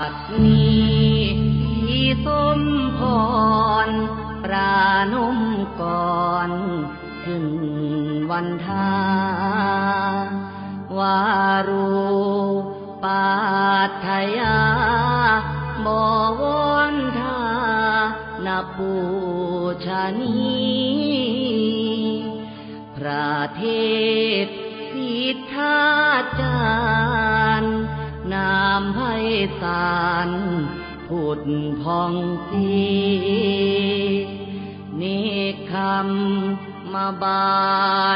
บัดนี้ที่สมพรปรานุมก่อนถึงวันทาวารูปาทยาบวรทานปูชนีพระเทพสิทธาจาามไพศาลผุดพองสีเนคคำมาบา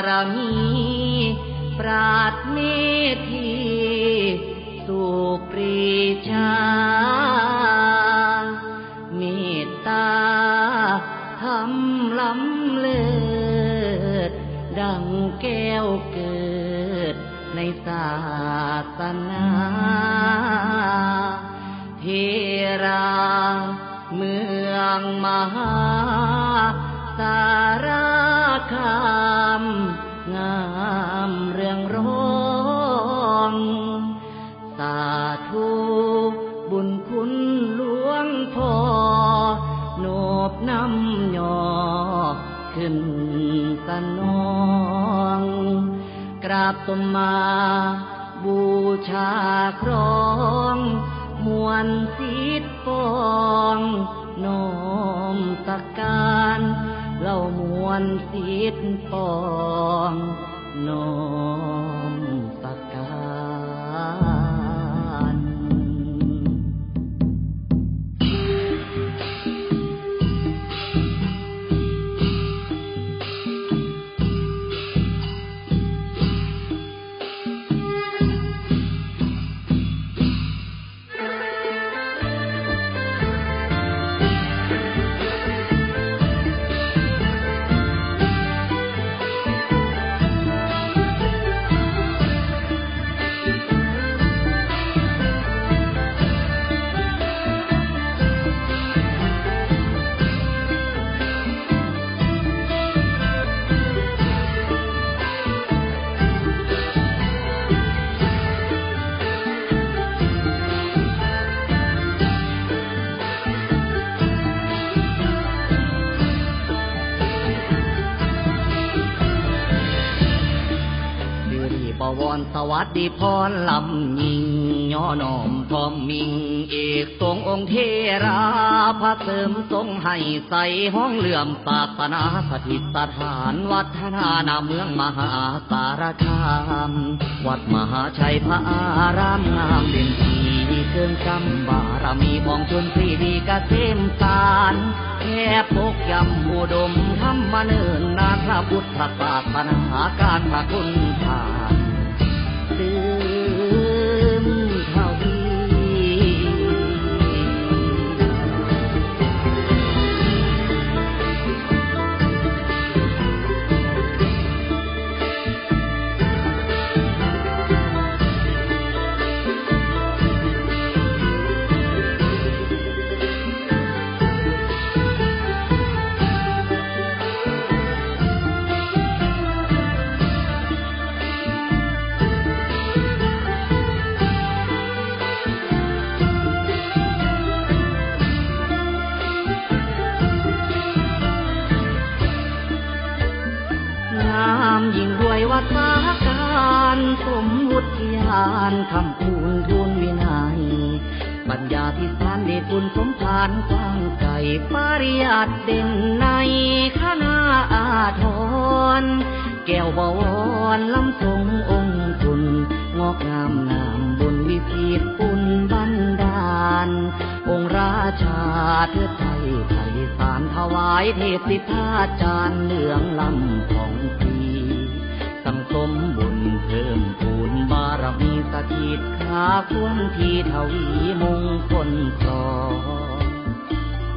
รมีปราดเมธีสุปรีชาเมตตาทำล้ำเลิศดังแก้วเกิดในศาสนา งมหาสารคามงามเรื่องร้อง สาธุบุญคุณหลวงพ่อโนบน้ำยอขึ้นสนองกราบตมมาบูชาครอง มวลสิทธิ์ปองน้อมสักการเล่ามวลสิทธิ์ปองน้อม วัสดีพรลำยิงย่อนอมทอมมิง เอกทรงองค์เทราพระเสริมทรงให้ใส่ห้องเหลื่อมศาสนาสถิตสถานวัฒนานาเมืองมหาสารคาม วัดมหาชัยพระอารามงามเด่นสีเครื่องจำบารมีของชนปรีดีกเกษมสารแค่พกยำอุดมธรรมเนินนาพระพุทธศาสนาการพระคุณทาน ปัญญาที่สานเดชบุญสมภารกว้างไกลปริยัติเด่นในคณะอาทร แก้วบวรลำทรงองค์คุณงอกงามนามบุญวิพีตปุญบันดาล องค์ราชาเทิดไทยไทยสารถวายเทพสิทธาจารย์เหลืองลำของพีสังสมบุญเพิ่ม สถิตขาควรที่ทวีมงคลคลอง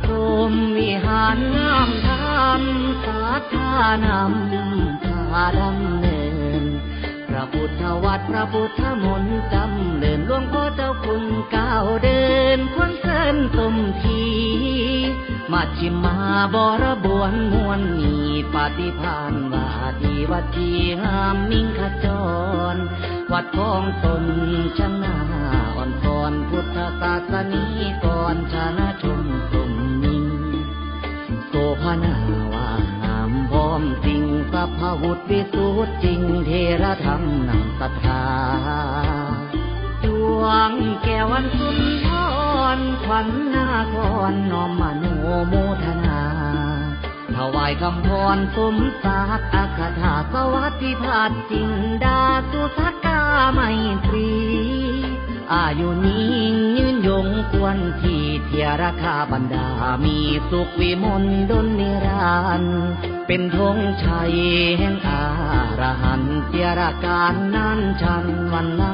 พรมวิหารงามทามสาธานำพาดำเนิน พระพุทธวัดพระพุทธมนต์จำเลินหลวงพ่อเจ้าคุณก้าวเดินควงเส้นสมที มาชิมาบรบวนมวลมีปฏิพานวาดีวัดจีงามมิ่งขจร วัดของตนชนาอ่อนตอนรพุทธศาสนีก่อนชนะชมสมนิงโสภนาวางามพร้อมสิ่งสัพพวุฒิวิสุทธจริงเทระธรรมนำศรัทธาดวงแก้ววันสุนทร ขวัญนาครน้อมมโนโมทนาถวายคำพรสมศาสตร์อาคาถาสวัสดิพาดจินดาสุสักกาไมตรี อายุนิ่งยืนยงควรที่เทียราคาบรรดา มีสุขวิมลดลนิรันด์เป็นธงชัยแห่งอารหันต์เทียราการนั้นชันวันงา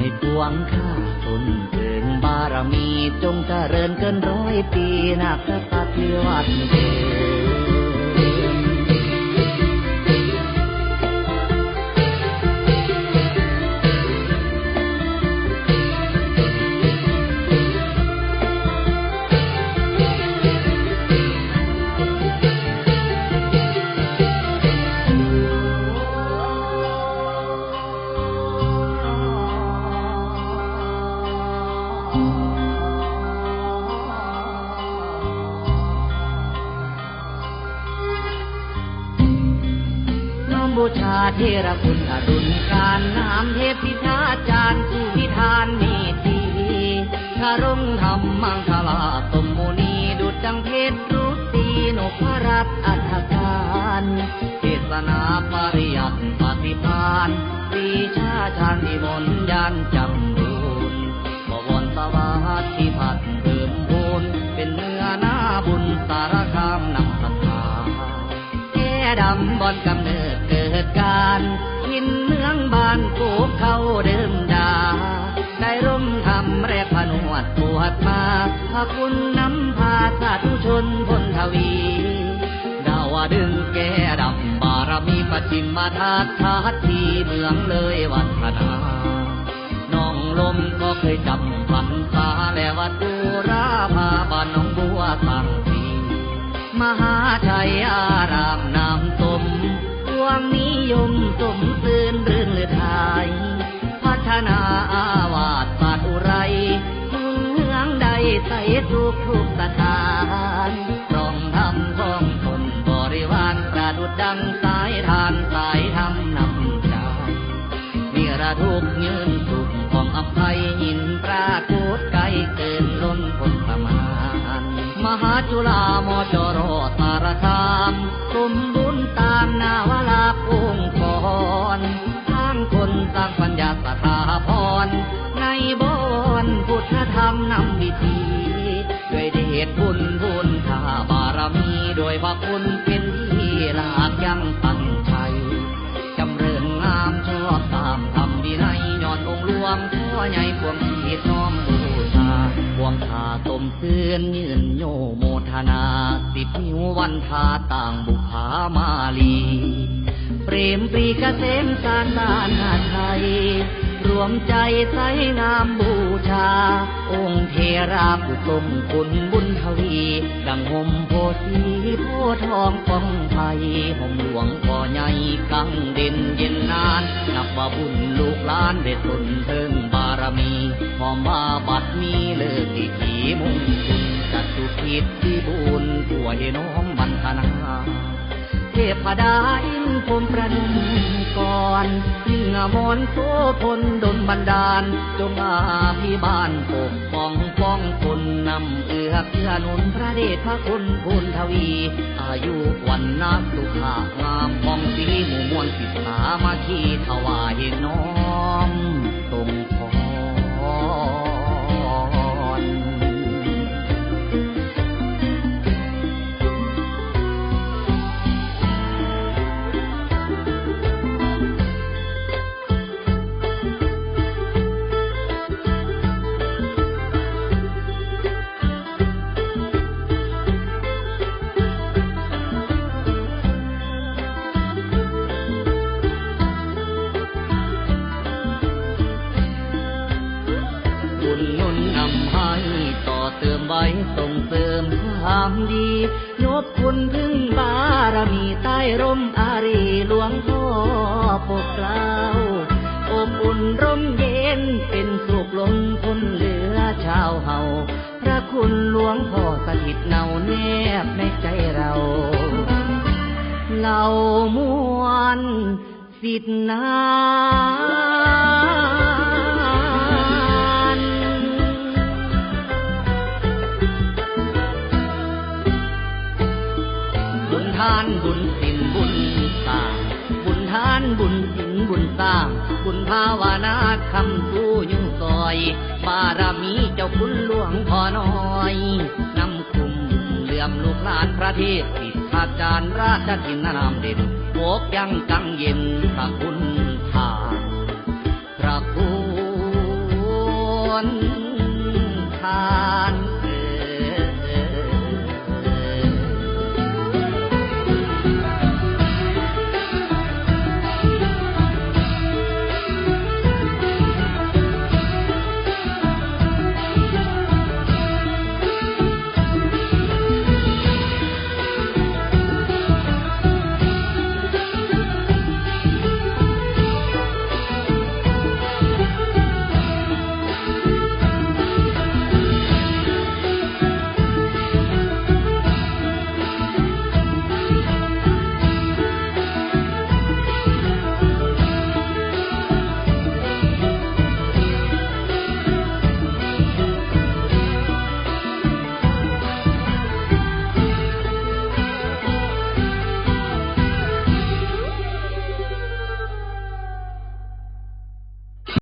ให้ปวงข้าตนเกินบารมีจงเจริญเกินร้อยปีนักสัตริย์วัดเดิม เทระคุณอดุลการนามเทพพิธาจารย์สุวิธานมีทีคารงธรรมมังคลาสมมุนีดุจดังเพชรรุตีนพรัตน์อัฐการเทศนาปริยัติปฏิพานปรีชาชานิมนยานจำรูนบวรสวัสดิพัฒน์เติมพูนเป็นเนื้อนาบุญสารคามนำศรัทธาแก่ดำบอนกำเนิด เกิดการหินเมืองบ้านกูเขาเดิมดา ได้ร่มทำแรกผนวดปวดมาพระคุณนำพาสาธุชนพลทวีดาวดึงแก่ดำบารมีปฏิมาทัดทัดทีเมืองเลยวัฒนาน้องลมก็เคยจำพันตาและวัดดูราพ ทุกทุกสถานรองทำท้องคนบริวารประดุดดังสายทานสายทำนำใจนิระทุกยืนสุขของอภัยหินปรากฏไกลเกินล้นพ้นประมาณ มหาจุฬามจรสารคามสมบุญตามนาวลาองค์กรทางคนสร้างปัญญาสถาพรในบอนพุทธธรรมนำวิธี ด้วยเดชบุญบุญข้าบารมีโดยพระคุณเป็นที่หลากยังตั้งชัยจำเริญงามชอบตามธรรมวินัยย้อนองรวมทั่วใหญ่พวงขีดน้อมบูชาพวงทาตมเสื่อนยืนโยโมทนาสิบนิ้ววันทาต่างบุพามาลี เปรมปรีกเกษมสารบ้านหาไทย รวมใจใสงามบูชา องค์เทราผู้ทรงคุณบุญทวี ดังห่มโพสีโพทองป้องไทยห่มหลวงก่อใหญ่กังเด่นเย็นนาน นับว่าบุญลูกหลานได้สนเทิงบารมีหอมมาบัดมีเลิกที่ขีมงคลจัดสุขิตที่บุญป่วยน้องบรรทนา เทพดาอินพรมประนุม ก่อนยิ่งอมรโซพลดนบันดาล จงอาพิบาลปกป้องป้องคนนำเอือเกื้อหนุนพระเดชพระคุณพูนทวี อายุวันนับสุขางามมองสีหมู่มวลสิสามาขีถวายน้อง ต้ร่มอารีหลวงพ่อปกเกล้าอบอุ่นร่มเย็นเป็นสุขลมพ้นเหลือชาวเฮาพระคุณหลวงพ่อสถิตเนาแนบในใจเราเรามวนสิทธิ์นา ภาวนาคำสู้ยุ่งซอย บารมีเจ้าคุณหลวงพ่อน้อยนำคุมเหลื่อมลูกหลานประเทศติดขาจานราชทินนามเด่นโบกยังกังเย็นพระคุณทานพระคุณทาน